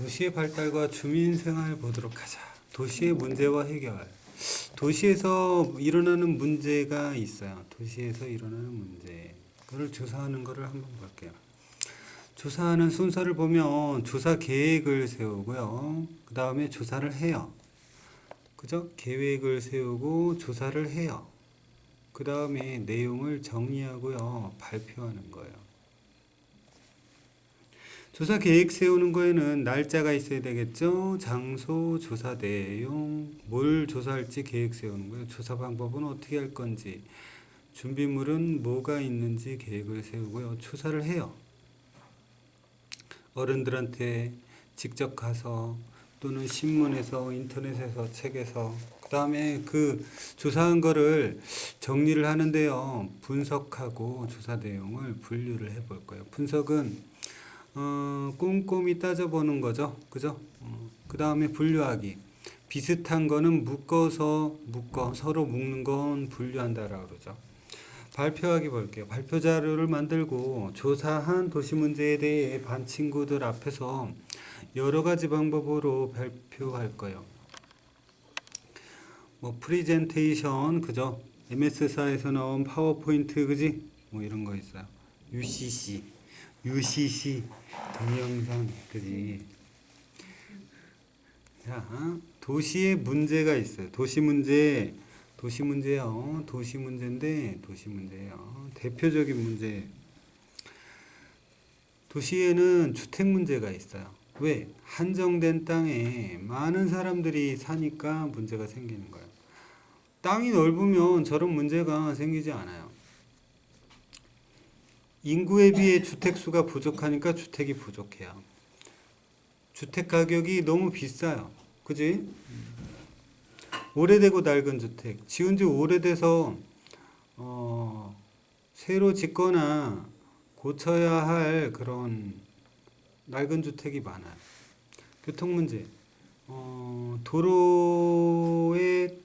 도시의 발달과 주민 생활 보도록 하자. 도시의 문제와 해결. 도시에서 일어나는 문제가 있어요. 도시에서 일어나는 문제. 그걸 조사하는 거를 한번 볼게요. 조사하는 순서를 보면 조사 계획을 세우고요. 그 다음에 조사를 해요. 그죠? 계획을 세우고 조사를 해요. 그 다음에 내용을 정리하고요. 발표하는 거예요. 조사 계획 세우는 거에는 날짜가 있어야 되겠죠? 장소, 조사 내용, 뭘 조사할지 계획 세우는 거예요. 조사 방법은 어떻게 할 건지, 준비물은 뭐가 있는지 계획을 세우고요. 조사를 해요. 어른들한테 직접 가서 또는 신문에서 인터넷에서 책에서 그 다음에 그 조사한 거를 정리를 하는데요. 분석하고 조사 내용을 분류를 해볼 거예요. 분석은 어, 꼼꼼히 따져보는 거죠. 그죠? 어, 그 다음에 분류하기. 비슷한 거는 묶어서 묶어 서로 묶는 건 분류한다라고 그러죠. 발표하기 볼게요. 발표 자료를 만들고 조사한 도시 문제에 대해 반 친구들 앞에서 여러 가지 방법으로 발표할 거예요. 뭐 프리젠테이션 그죠? MS사에서 나온 파워포인트 그지? 뭐 이런 거 있어요. UCC, UCC 동영상 그지? 자, 도시의 문제가 있어요. 도시 문제, 도시 문제요. 도시 문제인데 도시 문제예요. 대표적인 문제. 도시에는 주택 문제가 있어요. 왜? 한정된 땅에 많은 사람들이 사니까 문제가 생기는 거예요. 땅이 넓으면 저런 문제가 생기지 않아요. 인구에 비해 주택 수가 부족하니까 주택이 부족해요. 주택 가격이 너무 비싸요. 그지? 오래되고 낡은 주택. 지은 지 오래돼서, 어, 새로 짓거나 고쳐야 할 그런 낡은 주택이 많아요. 교통 문제. 어, 도로에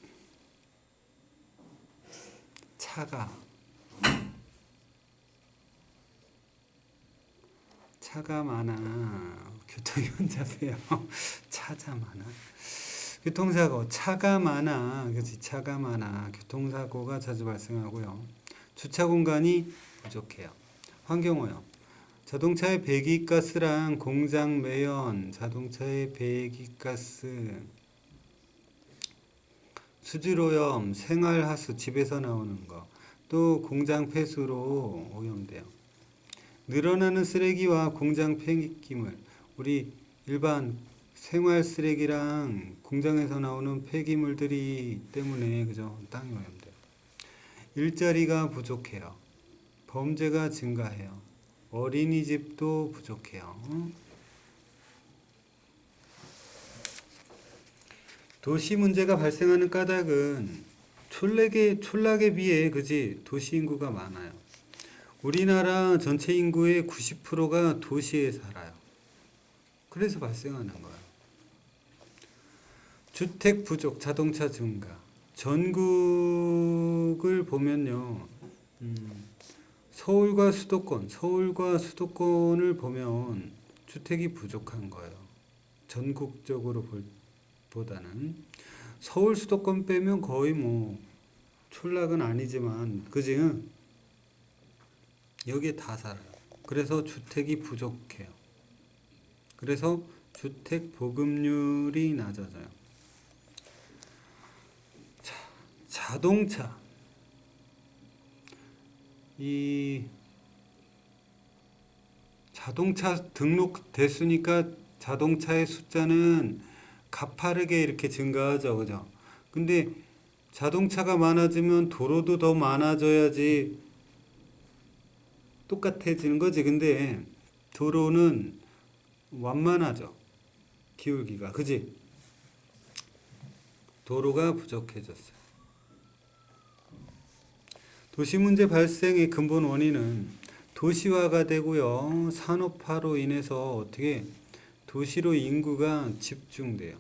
차가 차가 많아. 혼잡해요. 차가 많아. 교통사고, 차가 많아. 그렇지, 차가 많아. 교통사고가 자주 발생하고요. 주차 공간이 부족해요. 환경오염. 자동차의 배기가스랑 공장 매연, 자동차의 배기가스, 수질오염, 생활하수, 집에서 나오는 거, 또 공장 폐수로 오염돼요. 늘어나는 쓰레기와 공장 폐기물, 우리 일반 생활 쓰레기랑 공장에서 나오는 폐기물들이 때문에 그죠 땅이 오염돼요. 일자리가 부족해요. 범죄가 증가해요. 어린이집도 부족해요. 도시 문제가 발생하는 까닭은 촌락에 촌락에 비해 그지 도시 인구가 많아요. 우리나라 전체 인구의 90%가 도시에 살아요. 그래서 발생하는 거예요. 주택 부족, 자동차 증가. 전국을 보면요. 음, 서울과 수도권, 서울과 수도권을 보면 주택이 부족한 거예요. 전국적으로 볼 보다는 서울 수도권 빼면 거의 뭐 촌락은 아니지만 그지? 여기에 다 살아요. 그래서 주택이 부족해요. 그래서 주택 보급률이 낮아져요. 자, 자동차. 이 자동차 등록 대수니까 자동차의 숫자는 가파르게 이렇게 증가하죠. 그죠? 근데 자동차가 많아지면 도로도 더 많아져야지 똑같아지는 거지. 근데 도로는 완만하죠. 기울기가. 그지? 도로가 부족해졌어요. 도시 문제 발생의 근본 원인은 도시화가 되고요. 산업화로 인해서 어떻게 도시로 인구가 집중돼요.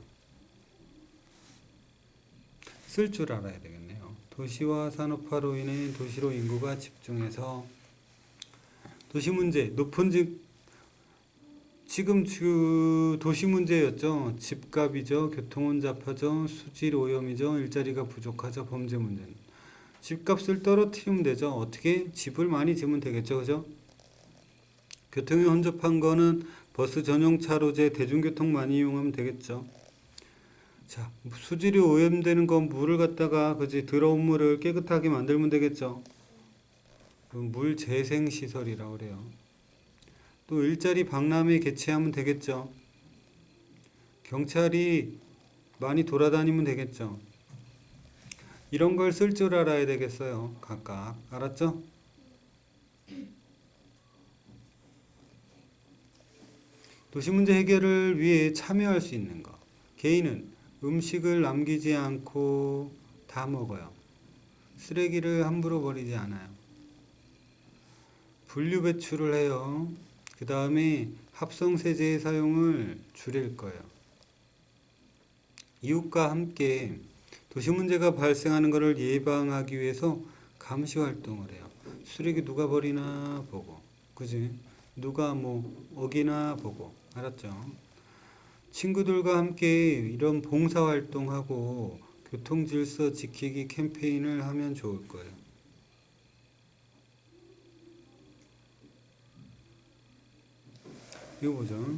쓸 줄 알아야 되겠네요. 도시화 산업화로 인해 도시로 인구가 집중해서 도시 문제 높은 집 지금 그 도시 문제였죠. 집값이죠. 교통 혼잡하죠. 수질 오염이죠. 일자리가 부족하죠. 범죄 문제는. 집값을 떨어뜨리면 되죠. 어떻게? 집을 많이 지으면 되겠죠. 그죠? 교통이 혼잡한 거는 버스 전용 차로제 대중교통 많이 이용하면 되겠죠. 자, 수질이 오염되는 건 물을 갖다가 그지 더러운 물을 깨끗하게 만들면 되겠죠. 그럼 물 재생 시설이라고 그래요. 또 일자리 박람회 개최하면 되겠죠. 경찰이 많이 돌아다니면 되겠죠. 이런 걸 쓸 줄 알아야 되겠어요. 각각 알았죠? 도시 문제 해결을 위해 참여할 수 있는 거. 개인은 음식을 남기지 않고 다 먹어요. 쓰레기를 함부로 버리지 않아요. 분류 배출을 해요. 그 다음에 합성 세제의 사용을 줄일 거예요. 이웃과 함께 도시 문제가 발생하는 것을 예방하기 위해서 감시 활동을 해요. 쓰레기 누가 버리나 보고, 그지? 누가 뭐 어기나 보고, 알았죠? 친구들과 함께 이런 봉사 활동하고 교통 질서 지키기 캠페인을 하면 좋을 거예요. 이거 보죠.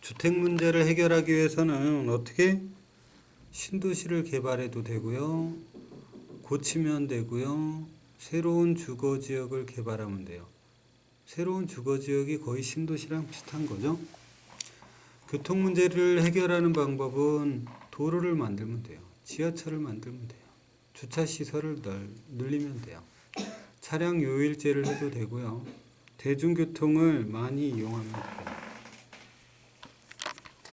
주택 문제를 해결하기 위해서는 어떻게 신도시를 개발해도 되고요. 고치면 되고요. 새로운 주거 지역을 개발하면 돼요. 새로운 주거 지역이 거의 신도시랑 비슷한 거죠. 교통 문제를 해결하는 방법은 도로를 만들면 돼요. 지하철을 만들면 돼요. 주차 시설을 널, 늘리면 돼요. 차량 요일제를 해도 되고요. 대중교통을 많이 돼요.